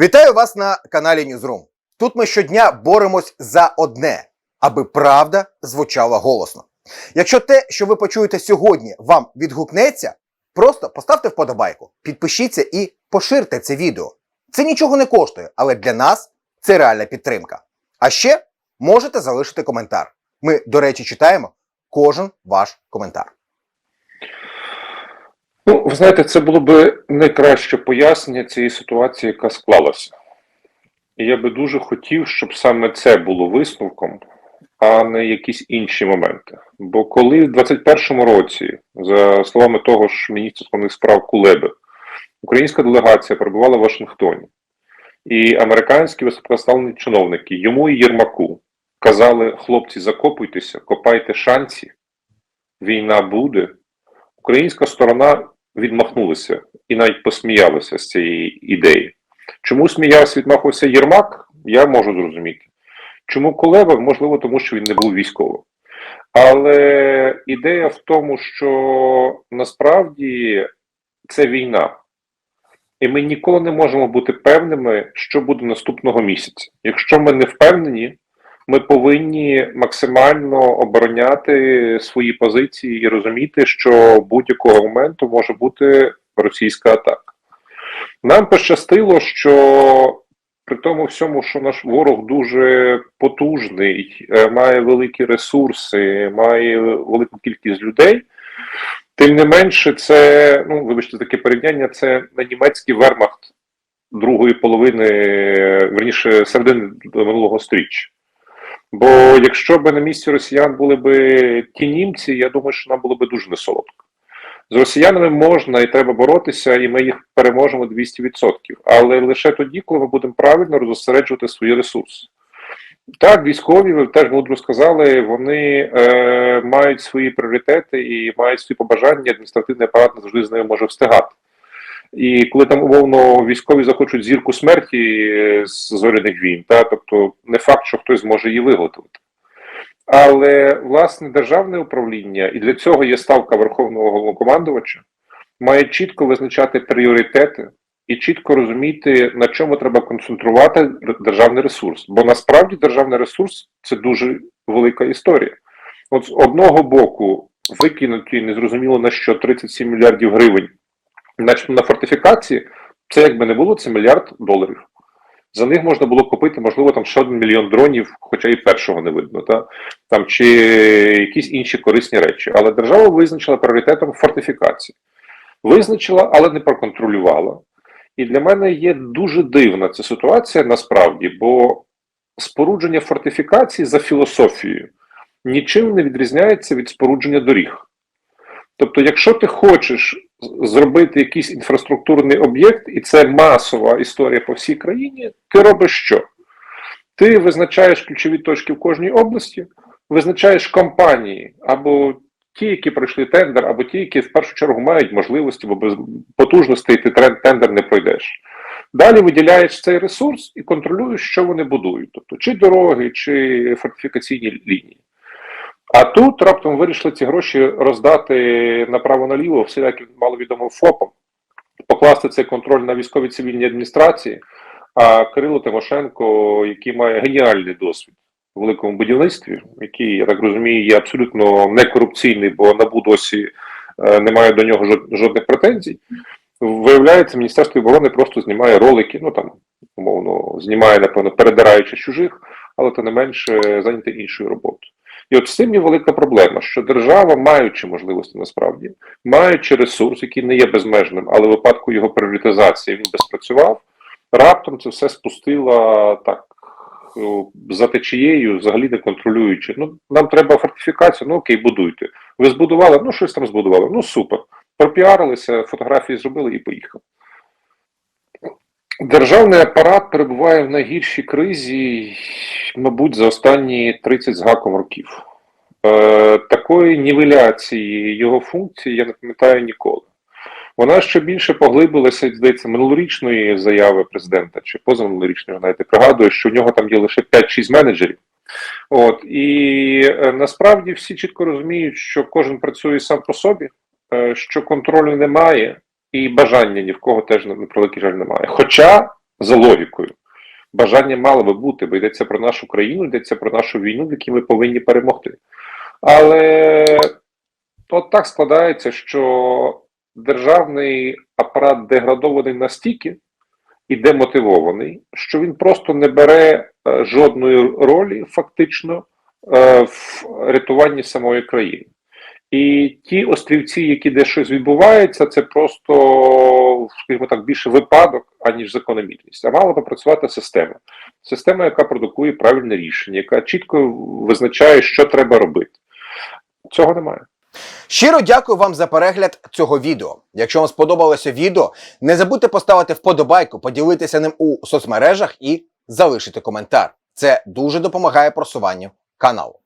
Вітаю вас на каналі Ньюзрум. Тут ми щодня боремось за одне, аби правда звучала голосно. Якщо те, що ви почуєте сьогодні, вам відгукнеться, просто поставте вподобайку, підпишіться і поширте це відео. Це нічого не коштує, але для нас це реальна підтримка. А ще можете залишити коментар. Ми, до речі, читаємо кожен ваш коментар. Ну, ви знаєте, це було б найкраще пояснення цієї ситуації, яка склалася. І я би дуже хотів, щоб саме це було висновком, а не якісь інші моменти. Бо коли в 21-му році, за словами того ж міністра складних справ Кулеби, українська делегація перебувала в Вашингтоні, і американські високоставлені чиновники йому і Єрмаку казали: хлопці, закопуйтеся, копайте шанці, війна буде. Українська сторона відмахнулася і навіть посміялася з цієї ідеї. Чому сміявся, відмахувався Єрмак, я можу зрозуміти. Чому Кулеба? Можливо, тому що він не був військовим. Але ідея в тому, що насправді це війна. І ми ніколи не можемо бути певними, що буде наступного місяця. Якщо ми не впевнені, ми повинні максимально обороняти свої позиції і розуміти, що будь-якого моменту може бути російська атака. Нам пощастило, що при тому всьому, що наш ворог дуже потужний, е, має великі ресурси, має велику кількість людей. Тим не менше, це, ну, вибачте, таке порівняння, це на німецький вермахт другої половини, верніше, середини минулого стріччя. Бо якщо б на місці росіян були б ті німці, я думаю, що нам було б дуже несолодко. З росіянами можна і треба боротися, і ми їх переможемо 200%. Але лише тоді, коли ми будемо правильно розосереджувати свої ресурси. Так, військові, ви теж мудро сказали, вони е, мають свої пріоритети і мають свої побажання, адміністративний апарат не завжди з ними може встигати. І коли там умовно військові захочуть зірку смерті з зоряних війн, та тобто не факт, що хтось зможе її виготовити. Але власне державне управління, і для цього є ставка Верховного головнокомандувача, має чітко визначати пріоритети і чітко розуміти, на чому треба концентрувати державний ресурс. Бо насправді державний ресурс це дуже велика історія. От з одного боку, викинуті незрозуміло на що 37 мільярдів гривень, на фортифікації, це якби не було, це мільярд доларів. За них можна було купити, можливо, там ще один мільйон дронів, хоча і першого не видно, та? там чи якісь інші корисні речі. Але держава визначила пріоритетом фортифікації. Визначила, але не проконтролювала. І для мене є дуже дивна ця ситуація насправді, бо спорудження фортифікацій за філософією нічим не відрізняється від спорудження доріг. Тобто, якщо ти хочеш зробити якийсь інфраструктурний об'єкт, і це масова історія по всій країні, ти робиш що? Ти визначаєш ключові точки в кожній області, визначаєш компанії або ті, які пройшли тендер, або ті, які в першу чергу мають можливості, бо без потужностей ти тендер не пройдеш. Далі виділяєш цей ресурс і контролюєш, що вони будують, тобто чи дороги, чи фортифікаційні лінії. А тут раптом вирішили ці гроші роздати направо-наліво всіляким маловідомим ФОПам, покласти цей контроль на військові цивільні адміністрації. А Кирило Тимошенко, який має геніальний досвід у великому будівництві, який, я так розумію, є абсолютно не корупційний, бо НАБУ досі е, не має до нього жодних претензій. Виявляється, Міністерство оборони просто знімає ролики, ну там, умовно, знімає, напевно, передираючи чужих, але то не менше зайняти іншою роботою. І от з цим є велика проблема, що держава, маючи можливості насправді, маючи ресурс, який не є безмежним, але в випадку його пріоритизації він би спрацював, раптом це все спустила так за течією, взагалі не контролюючи. Ну, нам треба фортифікацію, ну окей, будуйте. Ви збудували, ну щось там збудували, ну супер. Пропіарилися, фотографії зробили і поїхали. Державний апарат перебуває в найгіршій кризі, мабуть, за останні 30 з гаком років. Е, Такої нівеляції його функції я не пам'ятаю ніколи. Вона ще більше поглибилася, здається, минулорічної заяви президента чи позаминулорічної, знаєте, пригадую, що в нього там є лише 5-6 менеджерів. От І е, насправді всі чітко розуміють, що кожен працює сам по собі, е, що контролю немає, і бажання ні в кого теж на превеликий жаль немає. Хоча за логікою. Бажання мало би бути, бо йдеться про нашу країну, йдеться про нашу війну, в якій ми повинні перемогти. Але от так складається, що державний апарат деградований настільки і демотивований, що він просто не бере е, жодної ролі фактично е, в рятуванні самої країни. І ті острівці, які де щось відбувається, це просто, скажімо так, більше випадок, аніж закономірність. А мала би працювати система. Система, яка продукує правильне рішення, яка чітко визначає, що треба робити. Цього немає. Щиро дякую вам за перегляд цього відео. Якщо вам сподобалося відео, не забудьте поставити вподобайку, поділитися ним у соцмережах і залишити коментар. Це дуже допомагає просуванню каналу.